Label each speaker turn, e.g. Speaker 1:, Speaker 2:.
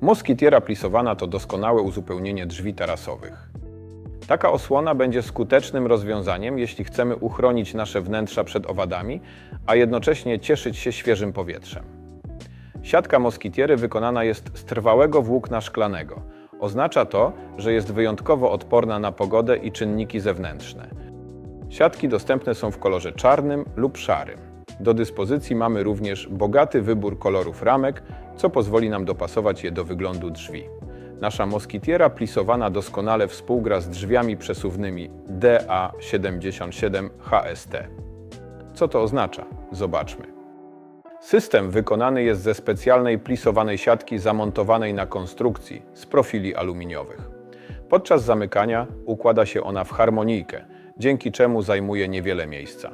Speaker 1: Moskitiera plisowana to doskonałe uzupełnienie drzwi tarasowych. Taka osłona będzie skutecznym rozwiązaniem, jeśli chcemy uchronić nasze wnętrza przed owadami, a jednocześnie cieszyć się świeżym powietrzem. Siatka moskitiery wykonana jest z trwałego włókna szklanego. Oznacza to, że jest wyjątkowo odporna na pogodę i czynniki zewnętrzne. Siatki dostępne są w kolorze czarnym lub szarym. Do dyspozycji mamy również bogaty wybór kolorów ramek, co pozwoli nam dopasować je do wyglądu drzwi. Nasza moskitiera plisowana doskonale współgra z drzwiami przesuwnymi DA77 HST. Co to oznacza? Zobaczmy. System wykonany jest ze specjalnej plisowanej siatki zamontowanej na konstrukcji z profili aluminiowych. Podczas zamykania układa się ona w harmonijkę, dzięki czemu zajmuje niewiele miejsca.